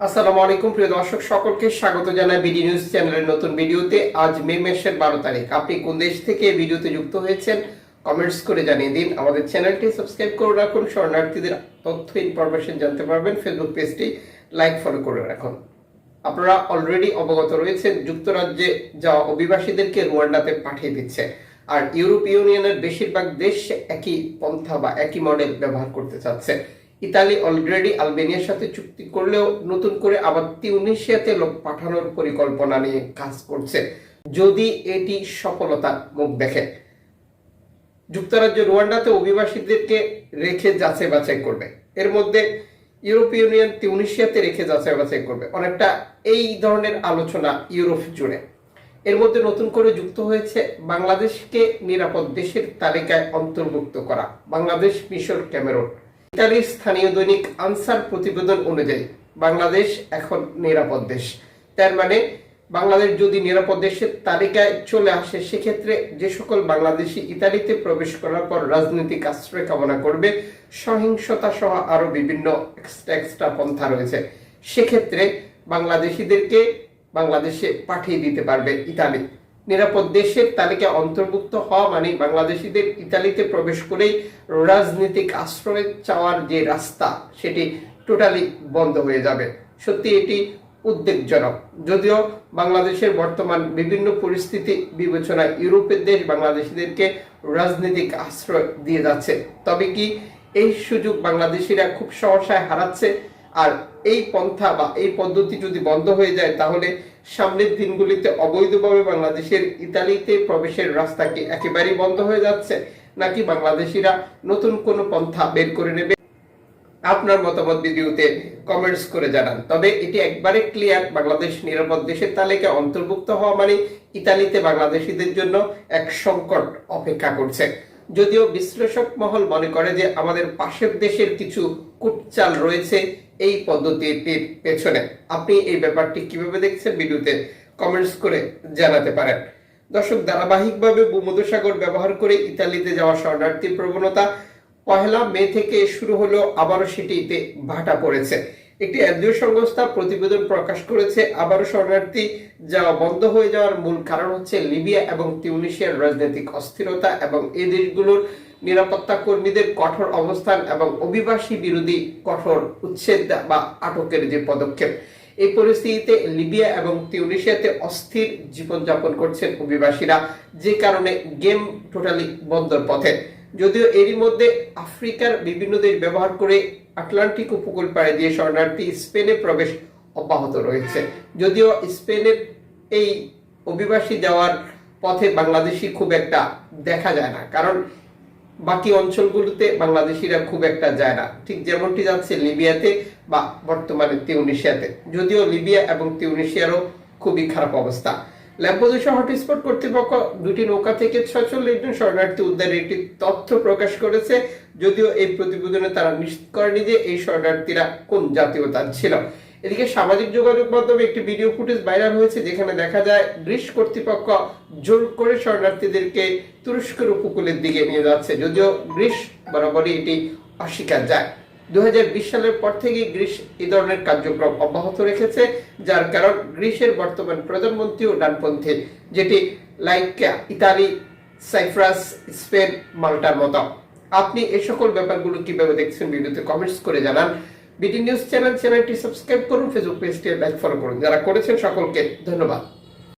আসসালামু আলাইকুম, প্রিয় দর্শক, সকলকে স্বাগত জানাই বিডি নিউজ চ্যানেলের নতুন ভিডিওতে। আজ মে মাসের বারো তারিখ। আপনি কোন দেশ থেকে ভিডিওতে যুক্ত হয়েছেন কমেন্টস করে জানিয়ে দিন। আমাদের চ্যানেলটি সাবস্ক্রাইব করে রাখুন। শরণার্থীদের তথ্য ইনফরমেশন জানতে পারবেন। ফেসবুক পেজটি লাইক ফলো করে রাখুন। আপনারা অলরেডি অবগত রয়েছেন, যুক্তরাজ্যে যাওয়া অভিবাসীদেরকে রুয়ান্ডাতে পাঠিয়ে দিচ্ছে। আর ইউরোপ ইউনিয়নের বেশিরভাগ দেশ একই পন্থা বা একই মডেল ব্যবহার করতে চাচ্ছে। ইতালি অলরেডি আলবেনিয়ার সাথে চুক্তি করলেও নতুন করে আবার তিউনিশিয়াতে লোক পাঠানোর পরিকল্পনা নিয়ে কাজ করছে। যদি এটি সফলতার মুখ দেখে। যুক্তরাজ্য রুয়ান্ডাতে অভিবাসীদেরকে রেখে যাচাই বাছাই করবে। এর মধ্যে ইউরোপীয় ইউনিয়ন তিউনিশিয়াতে রেখে যাচাই বাছাই করবে। অনেকটা এই ধরনের আলোচনা ইউরোপ জুড়ে। এর মধ্যে নতুন করে যুক্ত হয়েছে বাংলাদেশকে নিরাপদ দেশের তালিকায় অন্তর্ভুক্ত করা। বাংলাদেশ মিশর ক্যামেরন। ইতালির স্থানীয় দৈনিক আনসার প্রতিবেদন অনুযায়ী, বাংলাদেশ এখন নিরাপদ দেশ। তার মানে বাংলাদেশ যদি নিরাপদ দেশের তালিকায় চলে আসে, সেক্ষেত্রে যে সকল বাংলাদেশি ইতালিতে প্রবেশ করার পর রাজনৈতিক আশ্রয় কামনা করবে, সহিংসতা সহ আরও বিভিন্ন পন্থা রয়েছে। সেক্ষেত্রে বাংলাদেশিদেরকে বাংলাদেশে পাঠিয়ে দিতে পারবে ইতালি। নিরাপদ দেশের তালিকা অন্তর্ভুক্ত হওয়া মানে বাংলাদেশিদের ইতালিতে প্রবেশ করেই রাজনৈতিক আশ্রয় চাওয়ার যে রাস্তা, সেটি টোটালি বন্ধ হয়ে যাবে। সত্যি এটি উদ্বেগজনক। যদিও বাংলাদেশের বর্তমান বিভিন্ন পরিস্থিতি বিবেচনায় ইউরোপের দেশ বাংলাদেশিদেরকে রাজনৈতিক আশ্রয় দিয়ে যাচ্ছে। তবে কি এই সুযোগ বাংলাদেশিরা খুব সহসায় হারাচ্ছে? আর এই পন্থা বা এই পদ্ধতি যদি বন্ধ হয়ে যায়, তাহলে সামনের দিনগুলিতে অবৈধভাবে বাংলাদেশের ইতালিতে প্রবেশের রাস্তা কি একেবারেই বন্ধ হয়ে যাচ্ছে? নাকি বাংলাদেশিরা নতুন কোনো পন্থা বের করে নেবে? আপনার মতামত ভিডিওতে কমেন্টস করে জানান। তবে এটি একবারে ক্লিয়ার বাংলাদেশ নিরাপদ দেশের তালিকায় অন্তর্ভুক্ত হওয়া মানে ইতালিতে বাংলাদেশিদের জন্য এক সংকট অপেক্ষা করছে। যদিও বিশ্লেষক মহল মনে করে যে আমাদের পাশের দেশের কিছু কুটচাল রয়েছে এই পদ্ধতিটির পেছনে। আপনি এই ব্যাপারটি কীভাবে দেখছেন ভিডিওতে কমেন্টস করে জানাতে পারেন। দর্শক, ধারাবাহিকভাবে ভূমধ্যসাগর ব্যবহার করে ইতালিতে যাওয়া শরণার্থী প্রবণতা পহেলা মে থেকে শুরু হলো আবারও সেটিতে ভাটা পড়েছে। একটি এনজিও সংস্থা প্রতিবেদন প্রকাশ করেছে, আবারও শরণার্থী যাওয়া বন্ধ হয়ে যাওয়ার মূল কারণ হচ্ছে লিবিয়া এবং তিউনিশিয়ার রাজনৈতিক অস্থিরতা এবং এই দেশগুলোর নিরাপত্তা কর্মীদের কঠোর অবস্থান এবং অভিবাসী বিরোধী কঠোর উচ্ছেদ বা আটকের যে পদক্ষেপ, এই পরিস্থিতিতে লিবিয়া এবং তিউনিশিয়াতে অস্থির জীবনযাপন করছেন অভিবাসীরা, যে কারণে গেম টোটালি বন্দর পথে। যদিও এরই মধ্যে আফ্রিকার বিভিন্ন দেশ ব্যবহার করে আটলান্টিক উপকূল পাড়ে দিয়ে শরণার্থী স্পেনে প্রবেশ অব্যাহত রয়েছে। যদিও স্পেনের এই অভিবাসী যাওয়ার পথে বাংলাদেশি খুব একটা দেখা যায় না, কারণ বাকি অঞ্চলগুলোতে বাংলাদেশিরা খুব একটা যায় না। ঠিক যেমনটি যাচ্ছে লিবিয়াতে বা বর্তমানে তিউনিশিয়াতে। যদিও লিবিয়া এবং তিউনিশিয়ারও খুবই খারাপ অবস্থা। ল্যাম্পোদুসা হটস্পট কর্তৃপক্ষ দুটি নৌকা থেকে ছচল্লিশ জন শরণার্থী উদ্ধারের একটি তথ্য প্রকাশ করেছে। যদিও এই প্রতিবেদনে তারা নিশ্চিত করেনি যে এই শরণার্থীরা কোন জাতীয়তার ছিল। এদিকে সামাজিক যোগাযোগ মাধ্যমে একটি ভিডিও ফুটেজ ভাইরাল হয়েছে, যেখানে দেখা যায় গ্রিস কর্তৃপক্ষ জোর করে শরণার্থীদেরকে তুরস্কের উপকূলের দিকে নিয়ে যাচ্ছে। যদিও গ্রিস বরাবরই এটি অস্বীকার যায় দু সালের পর থেকে ধরনের কার্যক্রম অব্যাহত রেখেছে, যার কারণ গ্রিসের বর্তমান প্রধানমন্ত্রীও ডানপন্থী, যেটি লাইক, ইতালি, সাইপ্রাস, স্পেন, মাল্টার মতো। আপনি এ সকল ব্যাপারগুলো কীভাবে দেখছেন ভিডিওতে কমেন্টস করে জানান। বিডি নিউজ চ্যানেল চ্যানেলটি সাবস্ক্রাইব করুন ফেসবুক পেজটি লাইক ফলো করুন। যারা করেছেন সকলকে ধন্যবাদ।